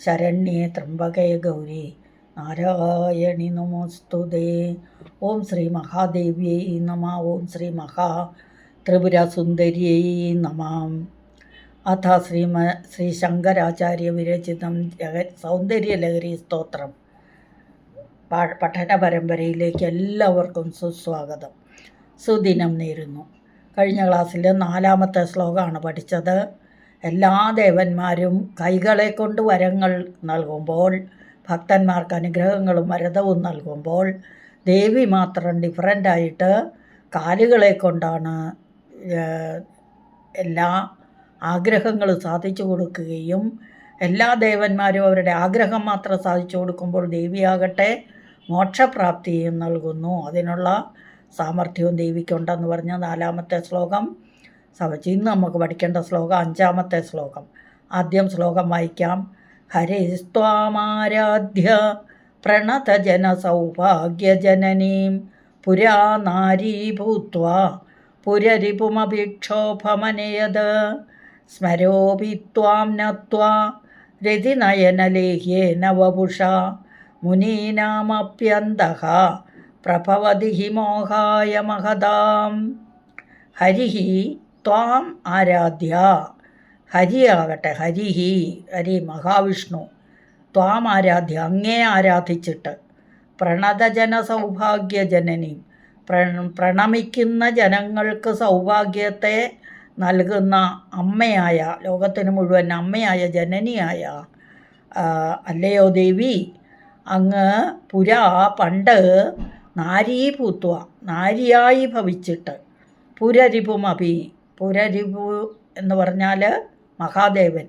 ശരണ്യേ ത്രംബകേ ഗൗരി. നാരായണി നമോസ്തുതേ. ഓം ശ്രീ മഹാദേവ്യൈ നമ. ഓം ശ്രീ മഹാ ത്രിപുരസുന്ദര്यै നമാം. അഥ ശ്രീമ ശ്രീ ശങ്കരാചാര്യ വിരചിതം ജഗ സൗന്ദര്യലഹരി സ്തോത്രം. പഠന പരമ്പരയിലേക്ക് എല്ലാവർക്കും സുസ്വാഗതം. സുദിനം നേരുന്നു. കഴിഞ്ഞ ക്ലാസ്സിൽ നാലാമത്തെ ശ്ലോകമാണ് പഠിച്ചത്. എല്ലാ ദേവന്മാരും കൈകളെ കൊണ്ട് വരങ്ങൾ നൽകുമ്പോൾ ഭക്തന്മാർക്ക് അനുഗ്രഹങ്ങളും വരതവും നൽകുമ്പോൾ ദേവി മാത്രം ഡിഫറന്റായിട്ട് കാലുകളെ കൊണ്ടാണ് എല്ലാ ആഗ്രഹങ്ങളും സാധിച്ചു കൊടുക്കുകയും എല്ലാ ദേവന്മാരും അവരുടെ ആഗ്രഹം മാത്രം സാധിച്ചു കൊടുക്കുമ്പോൾ ദേവിയാകട്ടെ മോക്ഷപ്രാപ്തിയും നൽകുന്നു. അതിനുള്ള സാമർഥ്യവും ദേവിക്കുണ്ടെന്ന് പറഞ്ഞ നാലാമത്തെ ശ്ലോകം. സവച്ച് ഇന്ന് നമുക്ക് പഠിക്കേണ്ട ശ്ലോകം അഞ്ചാമത്തെ ശ്ലോകം. ആദ്യം ശ്ലോകം വായിക്കാം. ഹരേസ്ത്വാമാരാധ്യ പ്രണതജന സൗഭാഗ്യജനനീം പുരാ നാരീ ഭൂത്വാ പുരരിപുമഭിക്ഷോഭമനയത് സ്മരോപി ത്വാം നത്വാ രതിനയനലേഹ്യേന വപുഷ മുനീനാമപ്യന്തഃ പ്രഭവതി ഹി മോഹായ മഹതാം. ഹരിഹി ത്വാം ആരാധ്യ ഹരിയാകട്ടെ ഹരിഹി ഹരി മഹാവിഷ്ണു। ത്വാം ആരാധ്യ അങ്ങേ ആരാധിച്ചിട്ട് പ്രണതജന സൗഭാഗ്യജനനി പ്ര- പ്രണമിക്കുന്ന ജനങ്ങൾക്ക് സൗഭാഗ്യത്തെ നൽകുന്ന അമ്മയായ ലോകത്തിന് മുഴുവൻ അമ്മയായ ജനനിയായ അല്ലയോ ദേവി? അങ്ങ് പുരാ പണ്ട് നാരീ പൂത്തുവ നാരിയായി ഭവിച്ചിട്ട് പുരരിപുമപി പുരരിപു എന്ന് പറഞ്ഞാൽ മഹാദേവൻ.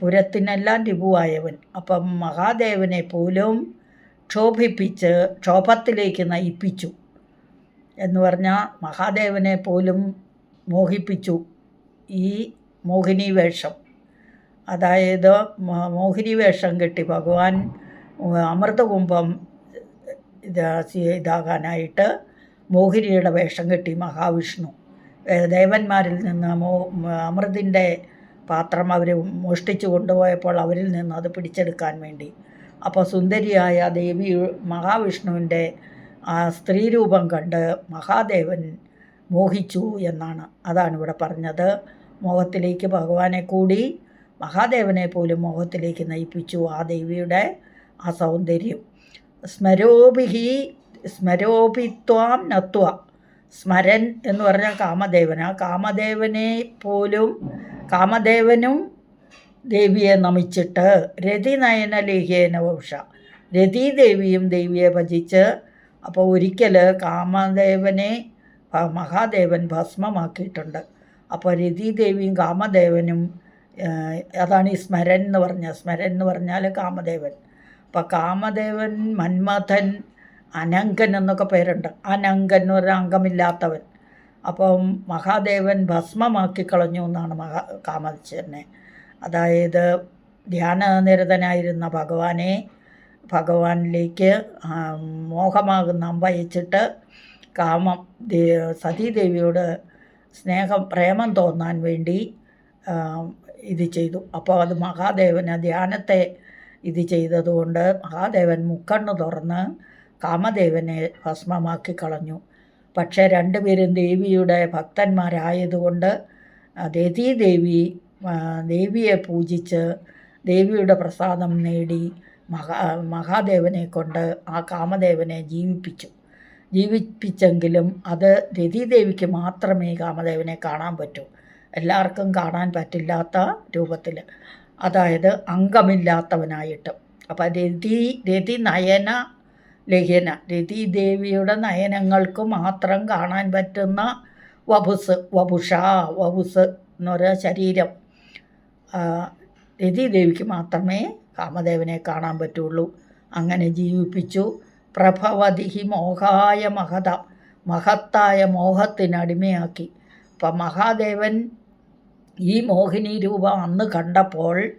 പുരത്തിനെല്ലാം രിപുവായവൻ. അപ്പം മഹാദേവനെ പോലും ക്ഷോഭിപ്പിച്ച് ക്ഷോഭത്തിലേക്ക് നയിപ്പിച്ചു എന്ന് പറഞ്ഞാൽ മഹാദേവനെ പോലും മോഹിപ്പിച്ചു ഈ മോഹിനി വേഷം അതായത് മോഹിനി വേഷം കെട്ടി ഭഗവാൻ അമൃതകുംഭം ഇത് ഇതാകാനായിട്ട് മോഹിനിയുടെ വേഷം കെട്ടി മഹാവിഷ്ണു. ദേവന്മാരിൽ നിന്ന് മോ അമൃതിന്റെ പാത്രം അവർ മോഷ്ടിച്ചു കൊണ്ടുപോയപ്പോൾ അവരിൽ നിന്ന് അത് പിടിച്ചെടുക്കാൻ വേണ്ടി. അപ്പോൾ സുന്ദരിയായ ദേവി മഹാവിഷ്ണുവിന്റെ ആ സ്ത്രീരൂപം കണ്ട് മഹാദേവൻ മോഹിച്ചു എന്നാണ്. അതാണ് ഇവിടെ പറഞ്ഞത്. മോഹത്തിലേക്ക് ഭഗവാനെ കൂടി മഹാദേവനെ പോലും മോഹത്തിലേക്ക് നയിപ്പിച്ചു ആ ദേവിയുടെ ആ സൗന്ദര്യം. സ്മരോഭിഹി സ്മരോഭിത്വാം നത്വ. സ്മരൻ എന്ന് പറഞ്ഞാൽ കാമദേവൻ. ആ കാമദേവനെ പോലും കാമദേവനും ദേവിയെ നമിച്ചിട്ട് രതി നയന ലേഹ്യേന വംശ. രതീദേവിയും ദേവിയെ ഭജിച്ച് അപ്പോൾ ഒരിക്കൽ കാമദേവനെ മഹാദേവൻ ഭസ്മമാക്കിയിട്ടുണ്ട്. അപ്പോൾ രതി ദേവിയും കാമദേവനും അതാണ് ഈ സ്മരൻ എന്ന് പറഞ്ഞ സ്മരൻ എന്ന് പറഞ്ഞാൽ കാമദേവൻ. അപ്പോൾ കാമദേവൻ മന്മഥൻ അനങ്കൻ എന്നൊക്കെ പേരുണ്ട്. അനങ്കൻ എന്ന് പറഞ്ഞാൽ അംഗമില്ലാത്തവൻ. അപ്പം മഹാദേവൻ ഭസ്മമാക്കി കളഞ്ഞു എന്നാണ് മഹാ കാമച്ചനെ അതായത് ധ്യാനനിരതനായിരുന്ന ഭഗവാനെ ഭഗവാനിലേക്ക് മോഹമാകുന്ന അമ്പയച്ചിട്ട് കാമം സതീദേവിയോട് സ്നേഹം പ്രേമം തോന്നാൻ വേണ്ടി ഇത് ചെയ്തു. അപ്പോൾ അത് മഹാദേവന് ധ്യാനത്തെ ഇത് ചെയ്തതുകൊണ്ട് മഹാദേവൻ മുക്കണ്ണ് തുറന്ന് കാമദേവനെ ഭസ്മമാക്കി കളഞ്ഞു. പക്ഷേ രണ്ടുപേരും ദേവിയുടെ ഭക്തന്മാരായതുകൊണ്ട് ദേതി ദേവി ദേവിയെ പൂജിച്ച് ദേവിയുടെ പ്രസാദം നേടി മഹാ മഹാദേവനെ കൊണ്ട് ആ കാമദേവനെ ജീവിപ്പിച്ചു. ജീവിപ്പിച്ചെങ്കിലും അത് രതീദേവിക്ക് മാത്രമേ കാമദേവനെ കാണാൻ പറ്റൂ. എല്ലാവർക്കും കാണാൻ പറ്റില്ലാത്ത രൂപത്തിൽ. അതായത് അംഗമില്ലാത്തവനായിട്ട്. അപ്പം രതി രതി നയന ലഹ്യന. രതിദേവിയുടെ നയനങ്ങൾക്ക് മാത്രം കാണാൻ പറ്റുന്ന വപുസ് വപുഷ വപുസ് എന്ന് പറയുക ശരീരം രതിദേവിക്ക് മാത്രമേ കാമദേവനെ കാണാൻ പറ്റുള്ളൂ. അങ്ങനെ ജീവിപ്പിച്ചു. പ്രഭവതിഹി മോഹായ മഹത മഹത്തായ മോഹത്തിനടിമയാക്കി അപ്പം മഹാദേവൻ ഈ മോഹിനി രൂപം അന്ന് കണ്ടപ്പോൾ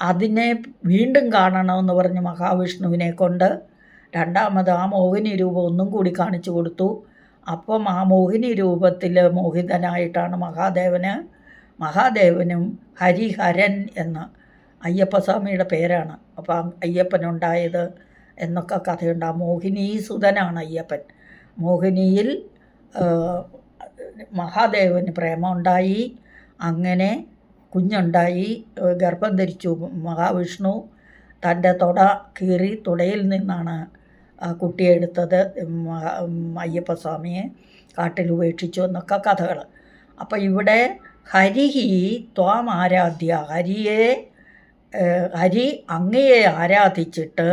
അതിനെ വീണ്ടും കാണണമെന്ന് പറഞ്ഞ് മഹാവിഷ്ണുവിനെ കൊണ്ട് രണ്ടാമത് ആ മോഹിനി രൂപം ഒന്നും കൂടി കാണിച്ചു കൊടുത്തു. അപ്പം ആ മോഹിനി രൂപത്തിൽ മോഹിതനായിട്ടാണ് മഹാദേവന് മഹാദേവനും ഹരിഹരൻ എന്ന് അയ്യപ്പസ്വാമിയുടെ പേരാണ്. അപ്പം അയ്യപ്പനുണ്ടായത് എന്നൊക്കെ കഥയുണ്ട്. ആ മോഹിനി സുതനാണ് അയ്യപ്പൻ. മോഹിനിയിൽ മഹാദേവന് പ്രേമമുണ്ടായി. അങ്ങനെ കുഞ്ഞുണ്ടായി ഗർഭം ധരിച്ചു മഹാവിഷ്ണു. തന്റെ തുട കീറി തുടയിൽ നിന്നാണ് ആ കുട്ടിയെ എടുത്തത് മഹാ- അയ്യപ്പസ്വാമിയെ കാട്ടിൽ ഉപേക്ഷിച്ചു എന്നൊക്കെ കഥകൾ. അപ്പോൾ ഇവിടെ ഹരിഹി ത്വാം ആരാധ്യ. ഹരിയെ ഹരി അങ്ങയെ ആരാധിച്ചിട്ട്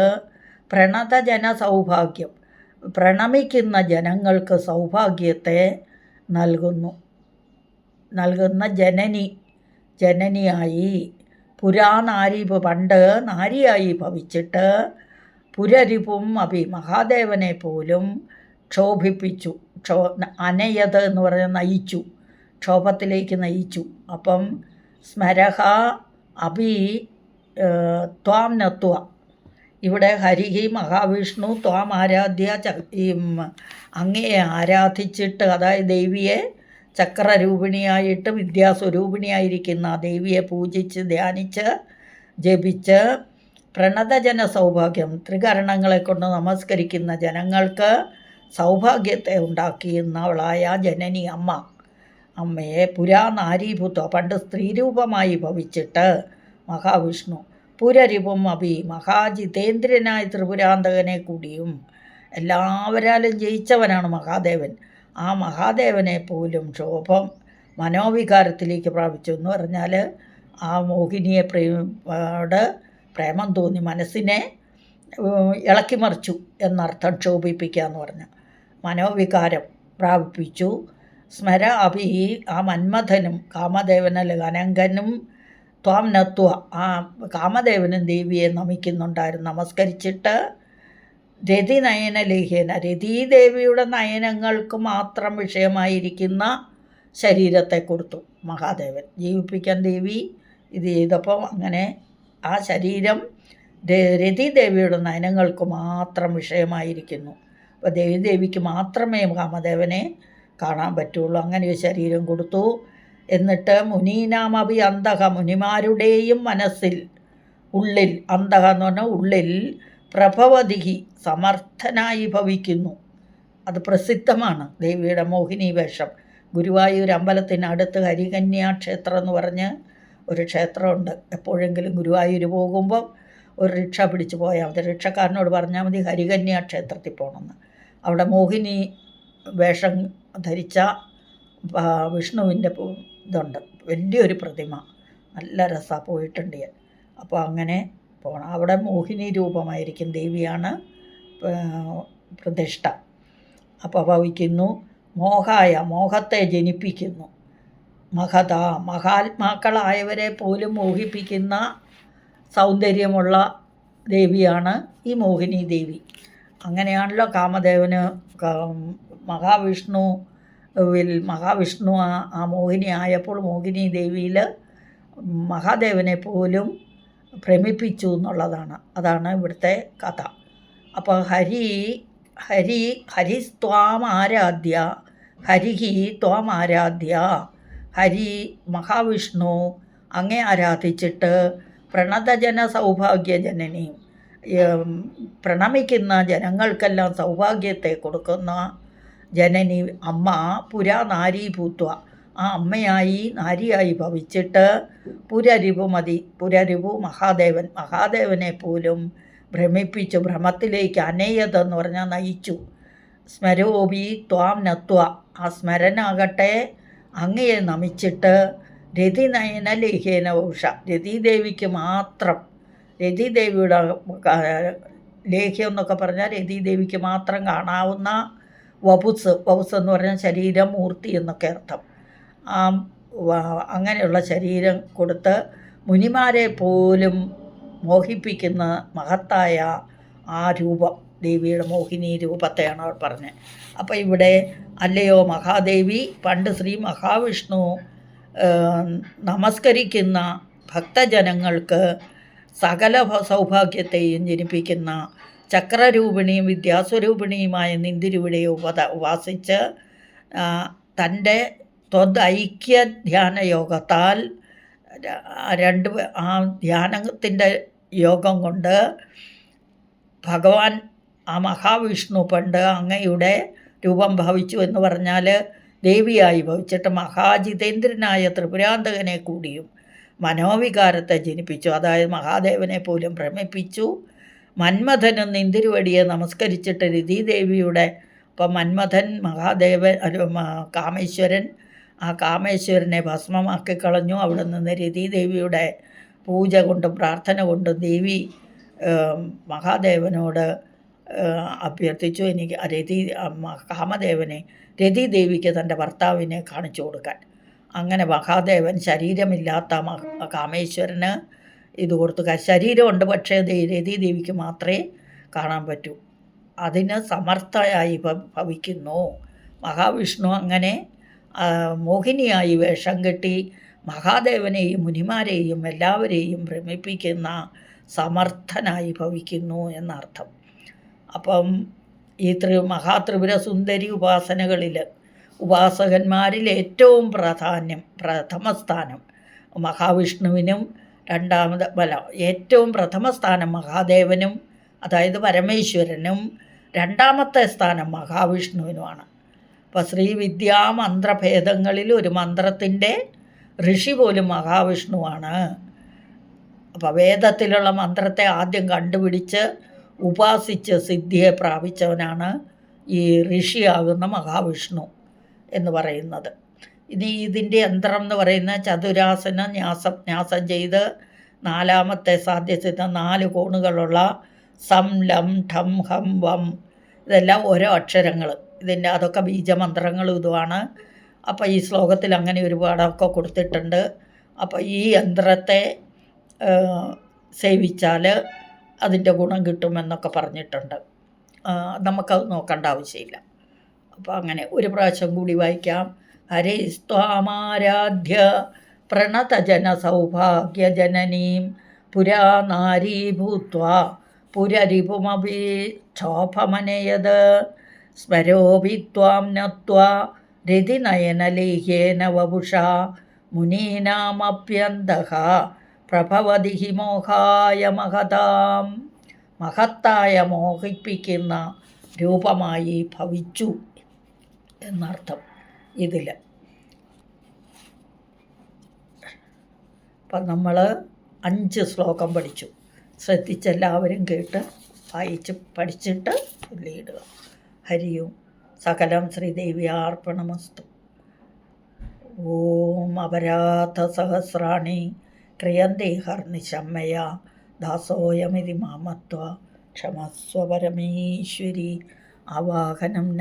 പ്രണതജന സൗഭാഗ്യം പ്രണമിക്കുന്ന ജനങ്ങൾക്ക് സൗഭാഗ്യത്തെ നൽകുന്നു. നൽകുന്ന ജനനി ജനനിയായി പുരാനാരി പണ്ട് നാരിയായി ഭവിച്ചിട്ട് പുരരിപും അഭി മഹാദേവനെ പോലും ക്ഷോഭിപ്പിച്ചു. ക്ഷോ അനയത് എന്ന് പറഞ്ഞാൽ നയിച്ചു. ക്ഷോഭത്തിലേക്ക് നയിച്ചു. അപ്പം സ്മരഹ അഭി ത്വാം നത്വ. ഇവിടെ ഹരിഹി മഹാവിഷ്ണു ത്വാം ആരാധ്യ ച അങ്ങയെ ആരാധിച്ചിട്ട് അതായത് ദേവിയെ ചക്രരൂപിണിയായിട്ട് വിദ്യാസ്വരൂപിണിയായിരിക്കുന്ന ദേവിയെ പൂജിച്ച് ധ്യാനിച്ച് ജപിച്ച് പ്രണതജന സൗഭാഗ്യം. ത്രികരണങ്ങളെ കൊണ്ട് നമസ്കരിക്കുന്ന ജനങ്ങൾക്ക് സൗഭാഗ്യത്തെ ഉണ്ടാക്കിയെന്നവളായ ജനനി അമ്മ. അമ്മയെ പുരാ നാരീഭൂത്വ പണ്ട് സ്ത്രീരൂപമായി ഭവിച്ചിട്ട് മഹാവിഷ്ണു. പുരരിപും അഭി മഹാജിതേന്ദ്രനായ ത്രിപുരാന്തകനെ കൂടിയും എല്ലാവരാലും ജയിച്ചവനാണ് മഹാദേവൻ. ആ മഹാദേവനെ പോലും ക്ഷോഭം മനോവികാരത്തിലേക്ക് പ്രാപിച്ചു എന്ന് പറഞ്ഞാൽ ആ മോഹിനിയെ പ്രേമോട് പ്രേമം തോന്നി. മനസ്സിനെ ഇളക്കി ഇളക്കിമറിച്ചു എന്നർത്ഥം ക്ഷോഭിപ്പിക്കുക എന്ന് പറഞ്ഞു. മനോവികാരം പ്രാപിപ്പിച്ചു. സ്മര അഭി ആ മന്മഥനും കാമദേവനല്ല അനങ്കനും ത്വാം നത്വ ആ കാമദേവനും ദേവിയെ നമിക്കുന്നുണ്ടായിരുന്നു. നമസ്കരിച്ചിട്ട് രതി നയന ലേഹ്യന രതീദേവിയുടെ നയനങ്ങൾക്ക് മാത്രം വിഷയമായിരിക്കുന്ന ശരീരത്തെ കൊടുത്തു മഹാദേവൻ. ജീവിപ്പിക്കാൻ ദേവി ഇത് ചെയ്തപ്പോൾ അങ്ങനെ ആ ശരീരം രതിദേവിയുടെ നയനങ്ങൾക്ക് മാത്രം വിഷയമായിരിക്കുന്നു. അപ്പോൾ ദേവിദേവിക്ക് മാത്രമേ കാമദേവനെ കാണാൻ പറ്റുള്ളൂ. അങ്ങനെ ഒരു ശരീരം കൊടുത്തു. എന്നിട്ട് മുനീനാമഭി അന്തഹ മുനിമാരുടെയും മനസ്സിൽ ഉള്ളിൽ അന്തഹ എന്ന് പറഞ്ഞാൽ ഉള്ളിൽ പ്രഭവതിഹി സമർത്ഥനായി ഭവിക്കുന്നു. അത് പ്രസിദ്ധമാണ് ദേവിയുടെ മോഹിനി വേഷം. ഗുരുവായൂർ അമ്പലത്തിനടുത്ത് ഹരികന്യാ ക്ഷേത്രം എന്ന് പറഞ്ഞ് ഒരു ക്ഷേത്രമുണ്ട്. എപ്പോഴെങ്കിലും ഗുരുവായൂർ പോകുമ്പോൾ ഒരു റിക്ഷ പിടിച്ചു പോയാൽ മതി. റിക്ഷക്കാരനോട് പറഞ്ഞാൽ മതി ഹരികന്യ ക്ഷേത്രത്തിൽ പോകണമെന്ന് അവിടെ മോഹിനി വേഷം ധരിച്ച വിഷ്ണുവിന്റെ ഇതുണ്ട്. വലിയൊരു പ്രതിമ. നല്ല രസമാണ് പോയിട്ടുണ്ട് ഞാൻ. അപ്പോൾ അങ്ങനെ പോകണം അവിടെ മോഹിനി രൂപമായിരിക്കും ദേവിയാണ് പ്രതിഷ്ഠ. അപ്പോൾ ഭവിക്കുന്നു. മോഹായ മോഹത്തെ ജനിപ്പിക്കുന്നു. മഹത മഹാത്മാക്കളായവരെ പോലും മോഹിപ്പിക്കുന്ന സൗന്ദര്യമുള്ള ദേവിയാണ് ഈ മോഹിനി ദേവി. അങ്ങനെയാണല്ലോ കാമദേവന് മഹാവിഷ്ണു വിൽ മഹാവിഷ്ണു ആ മോഹിനി ആയപ്പോൾ മോഹിനി ദേവിയിൽ മഹാദേവനെ പോലും ഭ്രമിപ്പിച്ചു എന്നുള്ളതാണ്. അതാണ് ഇവിടുത്തെ കഥ. അപ്പോൾ ഹരി ഹരി ഹരി ഹരിസ്ത്വാം ആരാധ്യ ഹരിഹി ത്വാം ആരാധ്യ ഹരി മഹാവിഷ്ണു അങ്ങേ ആരാധിച്ചിട്ട് പ്രണതജന സൗഭാഗ്യജനനി പ്രണമിക്കുന്ന ജനങ്ങൾക്കെല്ലാം സൗഭാഗ്യത്തെ കൊടുക്കുന്ന ജനനി അമ്മ പുരാ നാരീഭൂത്വ ആ അമ്മയായി നാരിയായി ഭവിച്ചിട്ട് പുരരിപുമതി പുരരിപു മഹാദേവൻ. മഹാദേവനെ പോലും ഭ്രമിപ്പിച്ചു ഭ്രമത്തിലേക്ക് അനേയതെന്ന് പറഞ്ഞാൽ നയിച്ചു. സ്മരോപി ത്വാം നത്വ. ആ സ്മരനാകട്ടെ അങ്ങയെ നമിച്ചിട്ട് രതിനയന ലേഖേന ഉഷ. രതിദേവിക്ക് മാത്രം രതിദേവിയുടെ ലേഹ്യം എന്നൊക്കെ പറഞ്ഞാൽ രതിദേവിക്ക് മാത്രം കാണാവുന്ന വപുസ് വപുസ് എന്ന് പറഞ്ഞാൽ ശരീരം മൂർത്തി എന്നൊക്കെ അർത്ഥം. ആ അങ്ങനെയുള്ള ശരീരം കൊടുത്ത് മുനിമാരെ പോലും മോഹിപ്പിക്കുന്ന മഹത്തായ ആ രൂപം. ദേവിയുടെ മോഹിനി രൂപത്തെയാണ് അവർ പറഞ്ഞത്. അപ്പോൾ ഇവിടെ അല്ലയോ മഹാദേവി പണ്ട് ശ്രീ മഹാവിഷ്ണു നമസ്കരിക്കുന്ന ഭക്തജനങ്ങൾക്ക് സകല സൗഭാഗ്യത്തെയും ജനിപ്പിക്കുന്ന ചക്രരൂപിണിയും വിദ്യാസ്വരൂപിണിയുമായ നിന്തിരുവിടെ ഉപത ഉപാസിച്ച് തന്റെ ത്വദൈക്യ ധ്യാന യോഗത്താൽ രണ്ട് ആ ധ്യാനത്തിന്റെ യോഗം കൊണ്ട് ഭഗവാൻ ആ മഹാവിഷ്ണു പണ്ട് അങ്ങയുടെ രൂപം ഭവിച്ചു എന്ന് പറഞ്ഞാൽ ദേവിയായി ഭവിച്ചിട്ട് മഹാജിതേന്ദ്രനായ ത്രിപുരാന്തകനെ കൂടിയും മനോവികാരത്തെ ജനിപ്പിച്ചു. അതായത് മഹാദേവനെ പോലും ഭ്രമിപ്പിച്ചു. മന്മഥനും നിന്തിരുവടിയെ നമസ്കരിച്ചിട്ട് രതിദേവിയുടെ ഇപ്പം മന്മഥൻ മഹാദേവൻ കാമേശ്വരൻ ആ കാമേശ്വരനെ ഭസ്മമാക്കി കളഞ്ഞു. അവിടെ നിന്ന് രതിദേവിയുടെ പൂജ കൊണ്ടും പ്രാർത്ഥന കൊണ്ടും ദേവി മഹാദേവനോട് അഭ്യർത്ഥിച്ചു എനിക്ക് രതി കാമദേവനെ രതി ദേവിക്ക് തന്റെ ഭർത്താവിനെ കാണിച്ചു കൊടുക്കാൻ. അങ്ങനെ മഹാദേവൻ ശരീരമില്ലാത്ത കാമേശ്വരന് ഇത് കൊടുത്തു. ശരീരമുണ്ട് പക്ഷേ രതി ദേവിക്ക് മാത്രമേ കാണാൻ പറ്റൂ. അതിന് സമർത്ഥയായി ഭവിക്കുന്നു. മഹാവിഷ്ണു അങ്ങനെ മോഹിനിയായി വേഷം കെട്ടി മഹാദേവനെയും മുനിമാരെയും എല്ലാവരെയും ഭ്രമിപ്പിക്കുന്ന സമർത്ഥനായി ഭവിക്കുന്നു എന്നർത്ഥം. അപ്പം ഈ ത്രി മഹാത്രിപുര സുന്ദരി ഉപാസനകളിൽ ഉപാസകന്മാരിൽ ഏറ്റവും പ്രാധാന്യം പ്രഥമ സ്ഥാനം മഹാവിഷ്ണുവിനും രണ്ടാമത് ബല ഏറ്റവും പ്രഥമ സ്ഥാനം മഹാദേവനും അതായത് പരമേശ്വരനും രണ്ടാമത്തെ സ്ഥാനം മഹാവിഷ്ണുവിനുമാണ്. അപ്പോൾ ശ്രീവിദ്യാ മന്ത്രഭേദങ്ങളിൽ ഒരു മന്ത്രത്തിന്റെ ഋഷി പോലും മഹാവിഷ്ണുവാണ്. അപ്പോൾ വേദത്തിലുള്ള മന്ത്രത്തെ ആദ്യം കണ്ടുപിടിച്ച് ഉപാസിച്ച് സിദ്ധിയെ പ്രാപിച്ചവനാണ് ഈ ഋഷിയാകുന്ന മഹാവിഷ്ണു എന്ന് പറയുന്നത്. ഇനി ഇതിന്റെ യന്ത്രം എന്ന് പറയുന്ന ചതുരാസന ന്യാസം ന്യാസം ചെയ്ത് നാലാമത്തെ സാധ്യസിദ്ധ നാല് കോണുകളുള്ള സം ലം ഠം ഹം വം ഇതെല്ലാം ഓരോ അക്ഷരങ്ങൾ. ഇതിന്റെ അതൊക്കെ ബീജമന്ത്രങ്ങളും ഇതുമാണ്. അപ്പോൾ ഈ ശ്ലോകത്തിൽ അങ്ങനെ ഒരുപാടൊക്കെ കൊടുത്തിട്ടുണ്ട്. അപ്പോൾ ഈ യന്ത്രത്തെ സേവിച്ചാൽ അതിന്റെ ഗുണം കിട്ടുമെന്നൊക്കെ പറഞ്ഞിട്ടുണ്ട്. നമുക്കത് നോക്കേണ്ട ആവശ്യമില്ല. അപ്പോൾ അങ്ങനെ ഒരു പ്രാവശ്യം കൂടി വായിക്കാം. ഹരേ സ്വാമാരാധ്യ പ്രണതജന സൗഭാഗ്യജനനീം പുരാ നാരീ പുരരിപുമഭി ക്ഷോഭമനയത് സ്മരോപി ത്വാം നത്വാ രതിനയനലേഹ്യേന വപുഷാ മുനീനാമപ്യന്തഃ പ്രഭവതി ഹി മോഹായ മഹതാം. മഹത്തായ മോഹിപ്പിക്കുന്ന രൂപമായി ഭവിച്ചു എന്നർത്ഥം ഇതിൽ അപ്പം നമ്മൾ അഞ്ച് ശ്ലോകം പഠിച്ചു. ശ്രദ്ധിച്ചെല്ലാവരും കേട്ട് വായിച്ച് പഠിച്ചിട്ട് ചൊല്ലിയിടുക ഹരിയും സകലം ശ്രീദേവി അർപ്പണമസ്തു ഓം അപരാധ സഹസ്രാണി ക്രിയന്തേ ഹർനിശമ്മയ ദാസോയമിതി മാമത്വ. ക്ഷമസ്വപരമേശ്വരി. ആവാഹനം